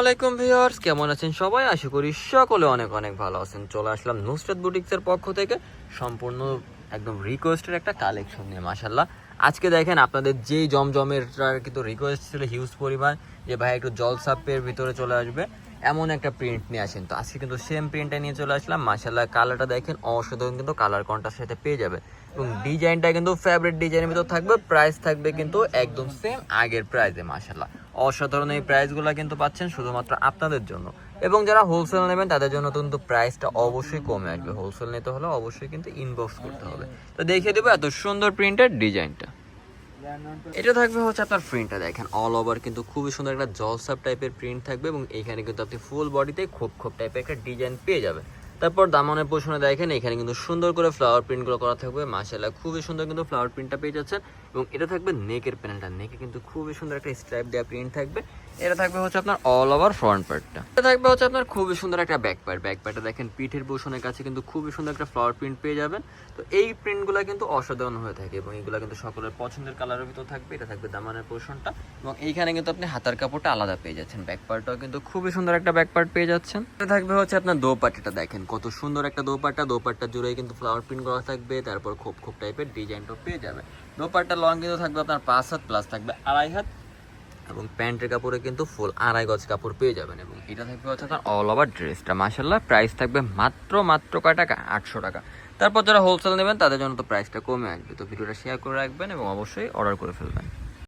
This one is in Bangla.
আলাইকুম ভিউয়ার্স, কেমন আছেন সবাই? আশা করি সকলে অনেক অনেক ভালো আছেন। চলে আসলাম নুসরাত বুটিক্সের পক্ষ থেকে সম্পূর্ণ একদম রিকোয়েস্টের একটা কালেকশন নিয়ে মাশাল্লাহ আজকে দেখেন আপনাদের যেই জমজমের কিন্তু রিকোয়েস্ট ছিল হিউজ পরিমাণ, যে ভাই একটু জল সাপের ভিতরে চলে আসবে, এমন একটা প্রিন্ট নিয়ে আসেন। তো আজকে কিন্তু সেম প্রিন্টটা নিয়ে চলে আসলাম। মাশাল্লাহ কালারটা দেখেন, অসাধারণ কিন্তু কালার কন্ট্রাস্টের সাথে পেয়ে যাবে এবং ডিজাইনটা কিন্তু ফেভারিট ডিজাইনের ভিতর থাকবে প্রাইস থাকবে কিন্তু একদম সেম আগের প্রাইসে মাশাল্লাহ অসাধারণ এই প্রাইসগুলো কিন্তু পাচ্ছেন শুধুমাত্র আপনাদের জন্য। এবং যারা হোলসেল নেবেন, তাদের জন্য কিন্তু প্রাইসটা অবশ্যই কমে আসবে। হোলসেল নিতে হলে অবশ্যই কিন্তু ইনবক্স করতে হবে। তো দেখিয়ে দেবো এত সুন্দর প্রিন্টের ডিজাইনটা এটা থাকবে হচ্ছে আপনার প্রিন্টটা দেখেন। অল ওভার কিন্তু খুবই সুন্দর একটা জলসাপ টাইপের প্রিন্ট থাকবে এবং এখানে কিন্তু আপনি ফুল বডিতে খোপ খোপ টাইপের একটা ডিজাইন পেয়ে যাবেন। তারপর দামনের পোষণে দেখেন, এখানে কিন্তু সুন্দর করে ফ্লাওয়ার প্রিন্টগুলো করা থাকবে। মাশাআল্লাহ, খুবই সুন্দর কিন্তু ফ্লাওয়ার প্রিন্টটা পেয়ে যাচ্ছেন। এবং এটা থাকবে নেকের প্যানেলটা নেকে কিন্তু খুবই সুন্দর একটা স্ট্রাইপ দেওয়া প্রিন্ট থাকবে। এটা থাকবে হচ্ছে আপনার অল ওভার ফ্রন্ট পার্টটা এটা থাকবে হচ্ছে আপনার খুবই সুন্দর একটা ব্যাক পার্ট ব্যাক পার্টটা দেখেন, পিঠের পোষণের কাছে কিন্তু খুবই সুন্দর একটা ফ্লাওয়ার প্রিন্ট পেয়ে যাবেন। তো এই প্রিন্টগুলো কিন্তু অসাধারণ হয়ে থাকে এবং এগুলো কিন্তু সকলের পছন্দের কালারের ভিতর থাকবে। এটা থাকবে দামানের পোষণটা। এবং এইখানে কিন্তু আপনি হাতার কাপড়টা আলাদা পেয়ে যাচ্ছেন। ব্যাক পার্টটাও কিন্তু খুবই সুন্দর একটা ব্যাক পার্ট পেয়ে যাচ্ছেন। এটা থাকবে হচ্ছে আপনার দোপাট্টিটা দেখেন। কত সুন্দর একটা দোপাট্টা। দোপাট্টা জুড়ে কিন্তু ফ্লাওয়ার প্রিন্ট করা থাকবে, তারপর খোপ খোপ টাইপের ডিজাইনটাও পেয়ে যাবে। দোপাট্টা লং কিন্তু থাকবে আপনার পাঁচ হাত প্লাস থাকবে আড়াই হাত, এবং প্যান্টের কাপড়ে কিন্তু ফুল আড়াই গজ কাপড় পেয়ে যাবেন, এবং এটা থাকবে হচ্ছে আপনার অল ওভার ড্রেসটা মাসাল্লাহ প্রাইস থাকবে মাত্র মাত্র কয় টাকা? আটশো টাকা। তারপর যারা হোলসেল নেবেন, তাদের জন্য তো প্রাইসটা কমে আসবে। তো ভিডিওটা শেয়ার করে রাখবেন এবং অবশ্যই অর্ডার করে ফেলবেন।